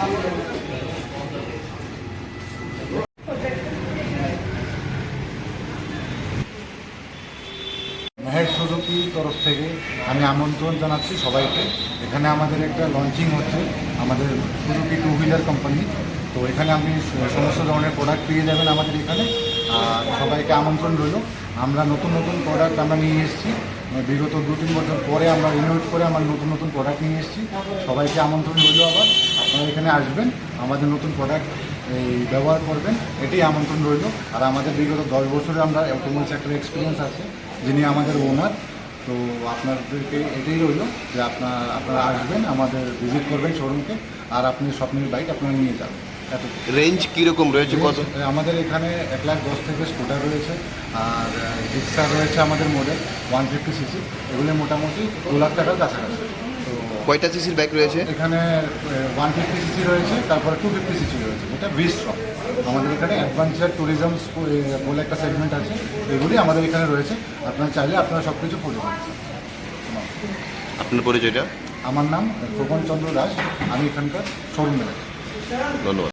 মেহের সুজুকির তরফ থেকে আমি আমন্ত্রণ জানাচ্ছি সবাইকে। এখানে আমাদের একটা লঞ্চিং হচ্ছে, আমাদের সুজুকি টু হুইলার কোম্পানি তো এখানে আপনি সমস্ত ধরনের প্রোডাক্ট পেয়ে যাবেন আমাদের এখানে। আর সবাইকে আমন্ত্রণ রইল। আমরা নতুন নতুন প্রোডাক্ট আমরা নিয়ে এসেছি। বিগত দু তিন বছর পরে আমরা রিনোভেট করে আমরা নতুন নতুন প্রোডাক্ট নিয়ে এসেছি। সবাইকে আমন্ত্রণ রইল আবার। আসবেন আমাদের নতুন প্রোডাক্ট এই ব্যবহার করবেন এটাই আমন্ত্রণ রইল। আর আমাদের বিগত দশ বছরে আমরা অটোমোবাইল সেক্টর এক্সপিরিয়েন্স আছে যিনি আমাদের ওনার তো আপনাদেরকে এটাই রইল যে আপনার আপনারা আসবেন আমাদের ভিজিট করবেন শোরুমকে আর আপনি স্বপ্নের বাইক আপনারা নিয়ে যাবেন। এত রেঞ্জ কীরকম রয়েছে কত? আমাদের এখানে এক লাখ দশ থেকে স্কুটার রয়েছে আর রিক্সা রয়েছে আমাদের মডেল ওয়ান ফিফটি সিসি এগুলো মোটামুটি দু লাখ টাকার কাছাকাছি। কয়টা সিসির বাইক রয়েছে? এখানে ওয়ান ফিফটি সিসি রয়েছে তারপরে টু ফিফটি সিসি রয়েছে। এটা বিশ স্ট্রং আমাদের এখানে অ্যাডভেঞ্চার ট্যুরিজম বলে একটা সেগমেন্ট আছে এগুলি আমাদের এখানে রয়েছে। আপনারা চাইলে আপনারা সব কিছু ফলো আপনার পরিচয়টা? আমার নাম খোকন চন্দ্র দাস আমি এখানকার শোরুম ধন্যবাদ।